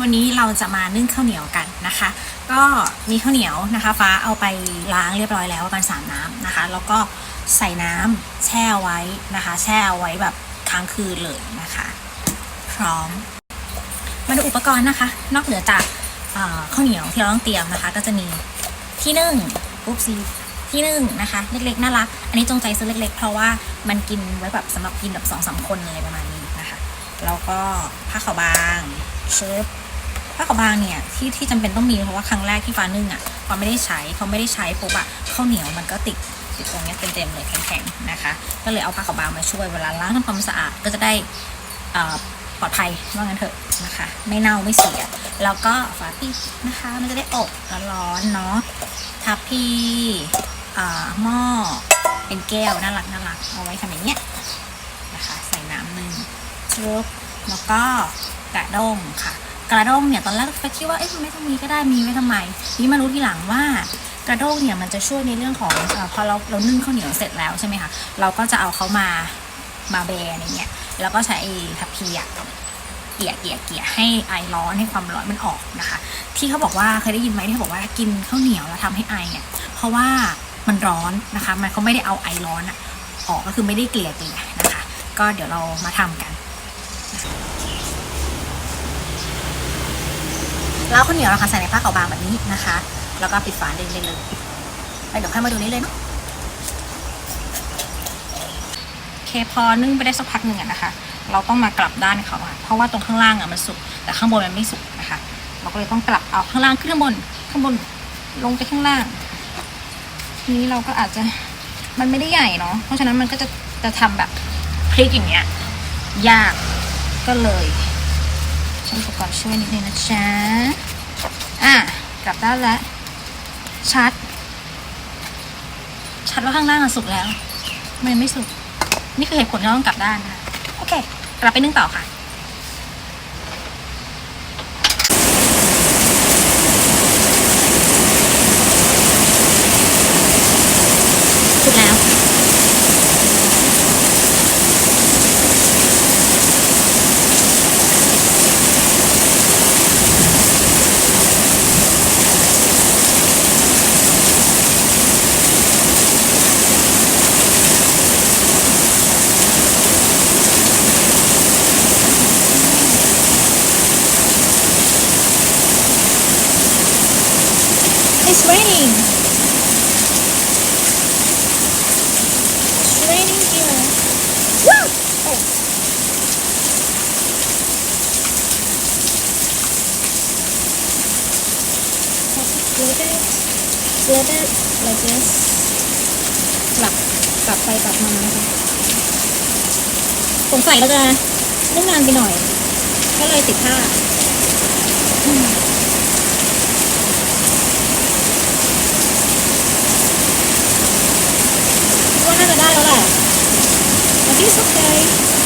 วันนี้เราจะมานึ่งข้าวเหนียวกันนะคะ ก็มีข้าวเหนียวนะคะ ฟ้าเอาไปล้างเรียบร้อยแล้วประมาณสามน้ำนะคะ แล้วก็ใส่น้ำแช่ไว้นะคะ แช่เอาไว้แบบค้างคืนเลยนะคะ พร้อม มาดูอุปกรณ์นะคะ นอกเหนือจากข้าวเหนียวที่เราต้องเตรียมนะคะ ก็จะมีที่นึ่งปุ๊บซีที่นึ่งนะคะ เล็กๆน่ารัก อันนี้จงใจซื้อเล็ก ๆ เพราะว่ามันกินไว้แบบสำหรับกินแบบสองสามคนเลยประมาณนี้นะคะ แล้วก็ผ้าขาวบาง เชิฟผ้าขาวบางเนี่ยที่ที่จำเป็นต้องมีเพราะว่าครั้งแรกที่ฟ้านึ่งอะฟ้าไม่ได้ใช้พอไม่ได้ใช้ปุ๊บอะข้าวเหนียวมันก็ติดติดตรงเนี้ยเต็มๆเลยแข็งๆนะคะ ก็เลยเอาผ้าขาวบางมาช่วยเวลาล้างทำความสะอาดก็จะได้อปลอดภัยว่างั้นเถอะนะคะ ไม่เน่าไม่เสีย แล้วก็ฝาปิดนะคะมันจะได้อบร้อนเนาะทับพีอ่าหม้อเป็นแก้วน่ารักน่ารักเอาไว้ทำอย่างเงี้ยนะคะ ใส่น้ำหนึ่งชุบแล้วก็ กระด้งค่ะ กระด้งเนี่ยตอนแรกก็คิดว่าเอ๊ะมันไม่ต้องมีก็ได้มีไว้ทำไมนี่มารู้ทีหลังว่ากระด้งเนี่ยมันจะช่วยในเรื่องของเออพอเราเรานึ่งข้าวเหนียวเสร็จแล้วใช่ไหมคะเราก็จะเอาเขามามาแบนอย่างเงี้ยแล้วก็ใช้ไอ้ทัพพีอะเกี่ยเกี่ยเกี่ยให้ไอร้อนให้ความร้อนมันออกนะคะ ที่เขาบอกว่าเคยได้ยินไหมที่เขาบอกว่ากินข้าวเหนียวแล้วทำให้ไอเนี่ยเพราะว่ามันร้อนนะคะ มันเขาไม่ได้เอาไอร้อนออกก็คือไม่ได้เกลี่ยเกลี่ยนะคะ ก็เดี๋ยวเรามาทำกัน แล้วข้าวเหนียวเราคะใส่ในผ้าขาวบางแบบนี้นะคะ แล้วก็ปิดฝาเดินได้เลยไปเดี๋ยวให้มาดูนี้เลยเนาะโอเคพอนึ่งไปได้สักพักหนึ่งอะนะคะ เราต้องมากลับด้านเขาค่ะเพราะว่าตรงข้างล่างอะมันสุกแต่ข้างบนมันไม่สุกนะคะ เราก็เลยต้องกลับเอาข้างล่างขึ้นข้างบนข้างบนลงไปข้างล่างทีนี้เราก็อาจจะมันไม่ได้ใหญ่เนาะเพราะฉะนั้นมันก็จะจะทำแบบพลิกอย่างเงี้ยยากก็เลย ใช้อุปกรณ์ช่วยนิดนึงนะจ๊ะ อะ กลับด้านแล้ว ชัด ชัดว่าข้างล่างสุกแล้วไมันไม่สุก นี่คือเหตุผลที่ต้องกลับด้านนะคะ โอเค กลับไปนึ่งต่อค่ะ It's raining. It's raining here. Woo! Oh. Flip it, flip it like this. กลับกลับไปกลับมานะคะสงสัยเราจะนึ่งนานไปหน่อย ก็เลยติดผ้าน่าจะได้แล้วแห ล